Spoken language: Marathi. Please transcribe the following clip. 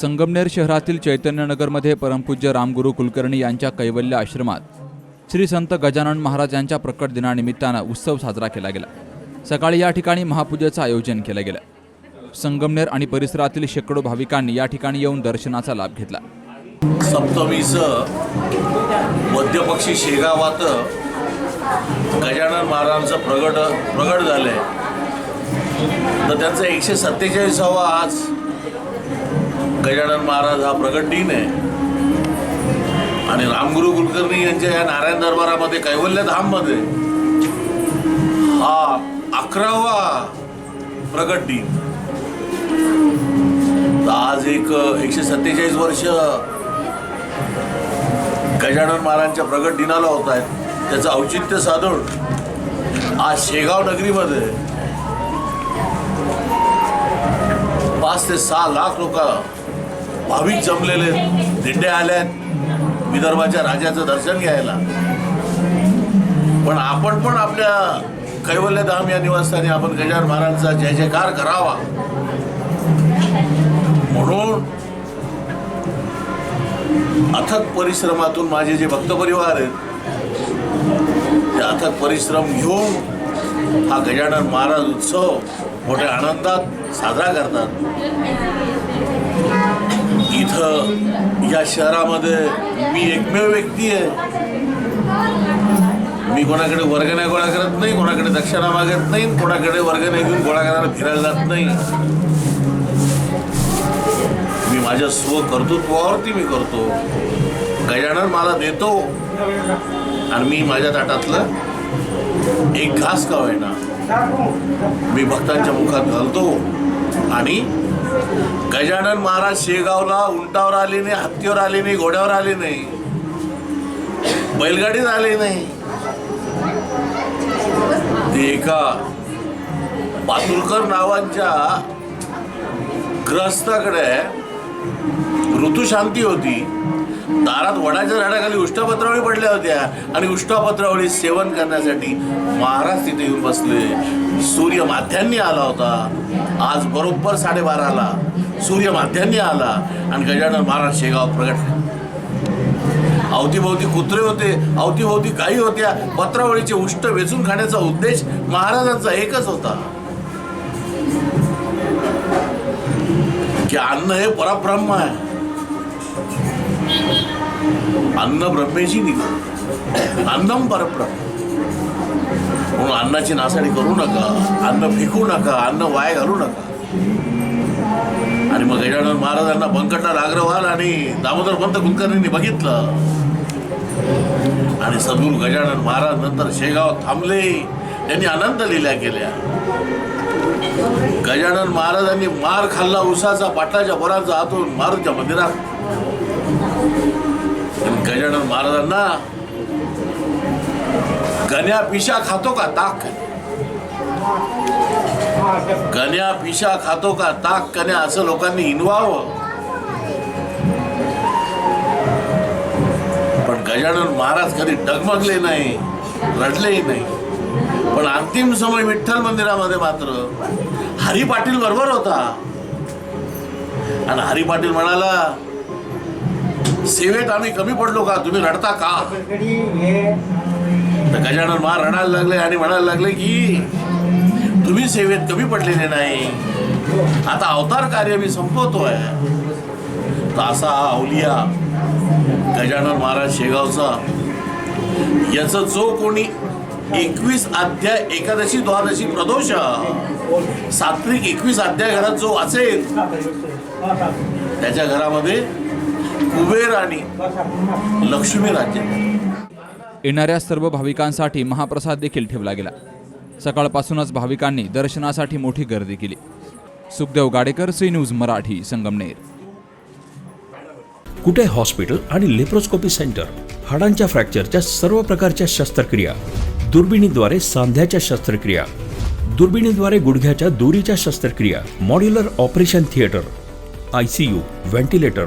संगमनेर शहरातील चैतन्यनगरमध्ये परमपूज्य रामगुरू कुलकर्णी यांच्या कैवल्य आश्रमात श्री संत गजानन महाराज यांच्या प्रकट दिनानिमित्तानं उत्सव साजरा केला गेला. सकाळी या ठिकाणी महापूजेचं आयोजन केलं गेलं. संगमनेर आणि परिसरातील शेकडो भाविकांनी या ठिकाणी येऊन दर्शनाचा लाभ घेतला. सप्तमीचं मध्यपक्षी शेगावात गजानन महाराजांचं प्रगट प्रगट झालंय. तर त्यांचं एकशे सत्तेचाळीसावा आज गजानन महाराज हा प्रगट दिन आहे. आणि रामगुरु कुलकर्णी यांच्या या नारायण दरबारामध्ये कैवल्य धाममध्ये हा अकरावा प्रगट दिन. आज एक एकशे सत्तेचाळीस वर्ष गजानन महाराजांच्या प्रगट दिनाला होत आहेत. त्याचं औचित्य साधून आज शेगाव नगरीमध्ये पाच ते सहा लाख लोक भाविक जमलेले आहेत, दिंड्या आल्या आहेत विदर्भाच्या राजाचं दर्शन घ्यायला. पण आपण पण आपल्या कैवल्यधाम या निवासस्थानी आपण गजानन महाराजांचा जय जयकार करावा. म्हणून अथक परिश्रमातून माझे जे भक्तपरिवार आहेत ते अथक परिश्रम घेऊन हा गजानन महाराज उत्सव मोठ्या आनंदात साजरा करतात. इथं या शहरामध्ये मी एकमेव व्यक्ती आहे. मी कोणाकडे वर्गण्या गोळा करत नाही कोणाकडे दक्षिणा मागत नाही कोणाकडे वर्गण्या घेऊन गोळा करायला फिरायला जात नाही. मी माझ्या स्व कर्तृत्वावरती मी करतो. गजानन मला देतो. आणि मी माझ्या ताटातलं एक घास का होईना मी भक्तांच्या मुखात घालतो. आणि गजानन महाराज शेगावला उंटावर आले नाही हत्तीवर आले नाही घोड्यावर आले नाही. बैलगाडीत आले नाही. ते एका पातुरकर नावांच्या ग्रस्ताकडे ऋतुशांती होती. दारात वडाच्या झाडाखाली उष्टापत्रावळी पडल्या होत्या. आणि उष्टापत्रावळी सेवन करण्यासाठी महाराज तिथे येऊन बसले. सूर्य माध्यांनी आला होता. आज बरोबर साडेबाराला सूर्य माध्यांनी आला. आणि गजानन महाराज शेगाव प्रगटले अवतीभोवती कुत्रे होते अवतीभोवती गायी होत्या. पत्रावळीचे उष्ट वेचून खाण्याचा उद्देश महाराजांचा एकच होता. की अन्न हे परब्रह्म आहे. अन्न ब्रह्मेची निघ अन्नम परब्रह्म म्हणून अन्नाची नासाडी करू नका. अन्न फेकू नका. अन्न वाया घालू नका. आणि मग गजानन महाराजांना बंकटला अग्रवाल आणि दामोदर पंत कुलकर्णींनी बघितलं. आणि सद्गुरू गजानन महाराज नंतर शेगाव थांबले. त्यांनी आनंद लिल्या केल्या. गजानन महाराजांनी मार खाल्ला उसाचा पाटलाच्या बोराचा हातून मारूच्या मंदिरात. गजानन महाराजांना गण्या पिशा खातो का? ताक गण्या पिशा खातो का? ताक कन्या असं लोकांनी हिनवावं. पण गजानन महाराज कधी डगमगले नाही रडलेही नाही. पण अंतिम समय विठ्ठल मंदिरामध्ये मात्र हरी पाटील बरोबर होता. आणि हरी पाटील म्हणाला सेवेत आम्ही कमी पडलो का? तुम्ही रडता का? तर गजानन महा रडायला लागले आणि म्हणायला लागले की तुम्ही सेवेत कमी पडलेले नाही. आता अवतार कार्य मी संपवतोय. तर असा हा अवलिया गजानन महाराज शेगावचा. याचं जो कोणी एकवीस अध्याय एकादशी द्वादशी प्रदोष सात्विक एकवीस अध्याय घरात जो वाचेल त्याच्या घरामध्ये कुबेर आणि लक्ष्मी राज्य. येणाऱ्या सर्व भाविकांसाठी महाप्रसाद देखील ठेवला गेला. सकाळपासूनच भाविकांनी दर्शनासाठी मोठी गर्दी केली. Sukhdev Gadekar C news Marathi Sangamner. Kute hospital आणि लेप्रोस्कोपी सेंटर? हाडांच्या फ्रॅक्चरच्या सर्व प्रकारच्या शस्त्रक्रिया. दुर्बिणीद्वारे सांध्याच्या शस्त्रक्रिया. दुर्बिणीद्वारे गुडघ्याच्या दुरीच्या शस्त्रक्रिया. Modular operation theatre. I C U ventilator